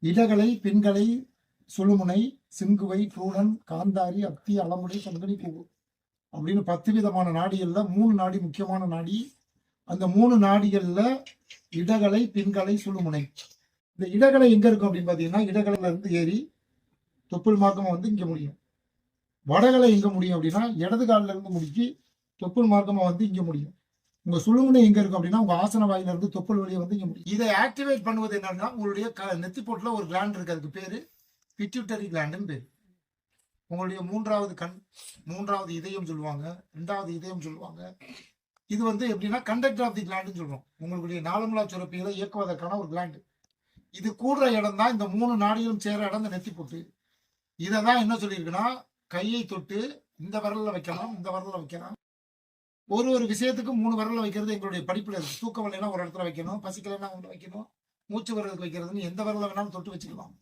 இடகலை பெண்களை சுழுமுனை சிங்குவை புரூடன் காந்தாரி அத்தி அலமுடி சங்கனி பூவு. அப்படின்னு பத்து விதமான நாடிகள்ல மூணு நாடி முக்கியமான நாடி. அந்த மூணு நாடிகள்ல இடகலை பின்கலை சுழுமுனை இந்த இடகலை எங்க இருக்கும் அப்படின்னு பாத்தீங்கன்னா இடகலையில இருந்து ஏறி தொப்புள் மார்க்கமா வந்து இங்க முடியும். வடகலை எங்க முடியும் அப்படின்னா இடது காலில் இருந்து முடிச்சு தொப்புள் மார்க்கமா வந்து இங்க முடியும். உங்க சுழுமுனை எங்க இருக்கும் அப்படின்னா உங்க ஆசன வாயில இருந்து தொப்புள் வழியை வந்து இங்க முடியும் இதை ஆக்டிவேட் பண்ணுவது என்னன்னா உங்களுடைய க நெத்தி போட்டுல ஒரு கிளாண்ட் இருக்கு அதுக்கு பேரு பிட்யூட்டரி கிளாண்டுன்னு பேரு. உங்களுடைய மூன்றாவது கண் மூன்றாவது இதயம் சொல்லுவாங்க ரெண்டாவது இதயம் சொல்லுவாங்க. இது வந்து எப்படின்னா கண்டக்டர் ஆஃப் தி கிளாண்டுன்னு சொல்றோம். உங்களுடைய நாளமுலா சுரப்பிகளை இயக்குவதற்கான ஒரு கிளாண்டு இது கூடுற இடம் தான் இந்த மூணு நாடிகளும் சேர இடம் இந்த நெத்தி போட்டு. இதை தான் என்ன சொல்லியிருக்குன்னா கையை தொட்டு இந்த விரல்ல வைக்கலாம் இந்த விரல்ல வைக்கலாம். ஒரு ஒரு விஷயத்துக்கு மூணு விரல்ல வைக்கிறது எங்களுடைய படிப்புல இருக்கு. தூக்கம் இல்லைன்னா ஒரு இடத்துல வைக்கணும் பசிக்கலைன்னா ஒன்று வைக்கணும் மூச்சு வர்றதுக்கு வைக்கிறதுன்னு எந்த வரலை வேணாலும் தொட்டு வச்சுக்கலாம்.